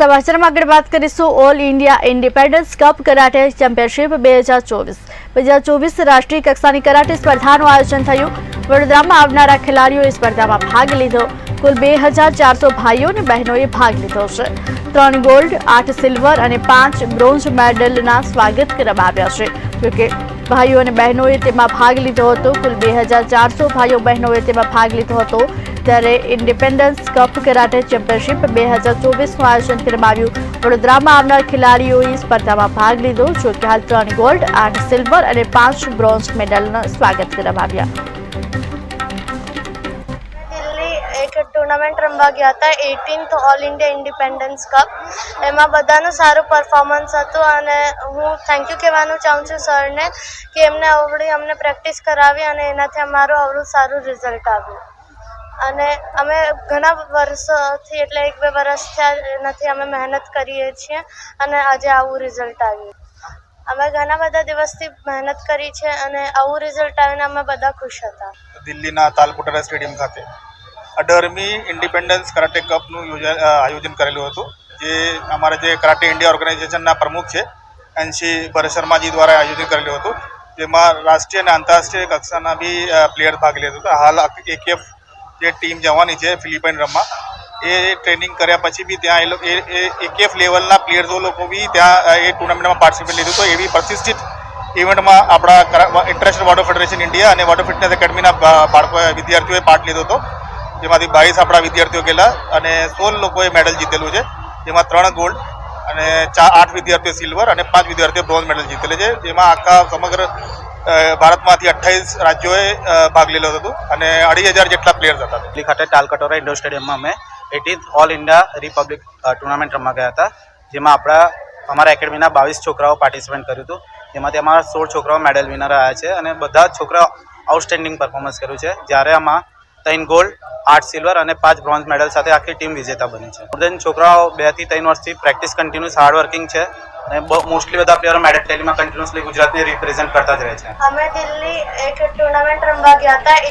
સમાચારમાં આગળ વાત કરીશું all India independence cup karate championship બે હજાર ચોવીસ. બે હજાર ચોવીસ રાષ્ટ્રીય કક્ષાની કરાટે સ્પર્ધાનું આયોજન થયું. વડોદરામાં આવનારા ખેલાડીઓએ સ્પર્ધામાં ભાગ લીધો. કુલ બે હજાર ચારસો ભાઈઓ અને બહેનોએ ભાગ લીધો છે. ત્રણ ગોલ્ડ, આઠ સિલ્વર અને પાંચ બ્રોન્ઝ મેડલના સ્વાગત કરવામાં આવ્યા છે. જોકે ભાઈઓ અને બહેનોએ તેમાં ભાગ લીધો હતો. કુલ બે હજાર ચારસો ભાઈઓ બહેનોએ તેમાં ભાગ લીધો હતો. ત્યારે ઇન્ડિપેન્ડન્સ કપ કરાટે ચેમ્પિયનશિપ બે હજાર ચોવીસનું આયોજન કરવામાં આવ્યું વડોદરામાં આવનાર ખેલાડીઓએ સ્પર્ધામાં ભાગ લીધો, જો કે હાલ ત્રણ ગોલ્ડ આઠ સિલ્વર અને પાંચ બ્રોન્ઝ મેડલનું સ્વાગત કરવામાં આવ્યા. એક ટુર્નામેન્ટ રમવા ગયા હતા eighteenth all India independence cup એમાં બધાનું સારું પરફોર્મન્સ હતું અને હું થેન્ક યુ કહેવાનું ચાહું છું સરને કે એમને આવડી અમને પ્રેક્ટિસ કરાવી અને એનાથી અમારું આવડું સારું રિઝલ્ટ આવ્યું. અને અમે ઘણા વર્ષોથી, એટલે એક બે વર્ષ થયા એનાથી અમે મહેનત કરીએ છીએ અને આજે આવું રિઝલ્ટ આવ્યું. અમે ઘણા બધા દિવસથી મહેનત કરી છે અને આવું રિઝલ્ટ આવીને અમે બધા ખુશ હતા. દિલ્હીના તાલકોટરા સ્ટેડિયમ ખાતે અઢારમી ઇન્ડિપેન્ડન્સ કરાટે કપનું આયોજન કરેલું હતું, જે અમારા જે કરાટે ઇન્ડિયા ઓર્ગેનાઇઝેશનના પ્રમુખ છે, એનસી ભરત શર્માજી દ્વારા આયોજન કરેલું હતું, જેમાં રાષ્ટ્રીય અને આંતરરાષ્ટ્રીય કક્ષાના બી પ્લેયર ભાગ લીધો હતો. હાલ એકેએફ જે ટીમ જવાની છે ફિલિપાઇન રમવા, એ ટ્રેનિંગ કર્યા પછી બી ત્યાં એ લોકો એ એકેએફ લેવલના પ્લેયર્સો લોકો બી ત્યાં એ ટુર્નામેન્ટમાં પાર્ટિસિપેટ લીધું. તો એવી પ્રતિષ્ઠિત ઇવેન્ટમાં આપણા ઇન્ટરનેશનલ વોટર ફેડરેશન ઇન્ડિયા અને વોટર ફિટનેસ એકેડમીના બા- બાળકો વિદ્યાર્થીઓએ પાર્ટ લીધો હતો. જેમાંથી બાવીસ આપણા વિદ્યાર્થીઓ ગયેલા અને સોળ લોકોએ મેડલ જીતેલું છે. જેમાં ત્રણ ગોલ્ડ અને ચાર આઠ વિદ્યાર્થીઓ સિલ્વર અને પાંચ વિદ્યાર્થીઓ બ્રોન્ઝ મેડલ જીતેલું છે. જેમાં આખા સમગ્ર ભારતમાંથી અઠ્ઠાવીસ રાજ્યોએ ભાગ લીધો હતો અને અઢી હજાર જેટલા પ્લેયર્સ હતા. દિલ્હી ખાતે તાલકટોરા ઇન્ડોર સ્ટેડિયમમાં અમે eighteenth all India republic tournament રમવા ગયા હતા. જેમાં આપણા, અમારા એકેડમીના બાવીસ છોકરાઓ પાર્ટિસિપેટ કર્યું હતું. જેમાંથી અમારા સોળ છોકરાઓ મેડલ વિનર આવ્યા છે અને બધા જ છોકરાઓ આઉટસ્ટેન્ડિંગ પરફોર્મન્સ કર્યું છે. જ્યારે આમાં ત્રણ ગોલ્ડ આઠ સિલ્વર અને પાંચ બ્રોન્ઝ મેડલ સાથે આખી ટીમ વિજેતા બની છે. છોકરાઓ બેથી ત્રણ વર્ષથી પ્રેક્ટિસ કન્ટિન્યુઅસ હાર્ડ વર્કિંગ છે. અને મોસ્ટલી બધા પ્લેયરો મેડલ ટેલીમાં કન્ટિન્યુઅસલી ગુજરાતને રિપ્રેઝન્ટ કરતા જ રહે છે. અમે દિલ્હી એક ટુર્નામેન્ટ રમવા ગયા હતા.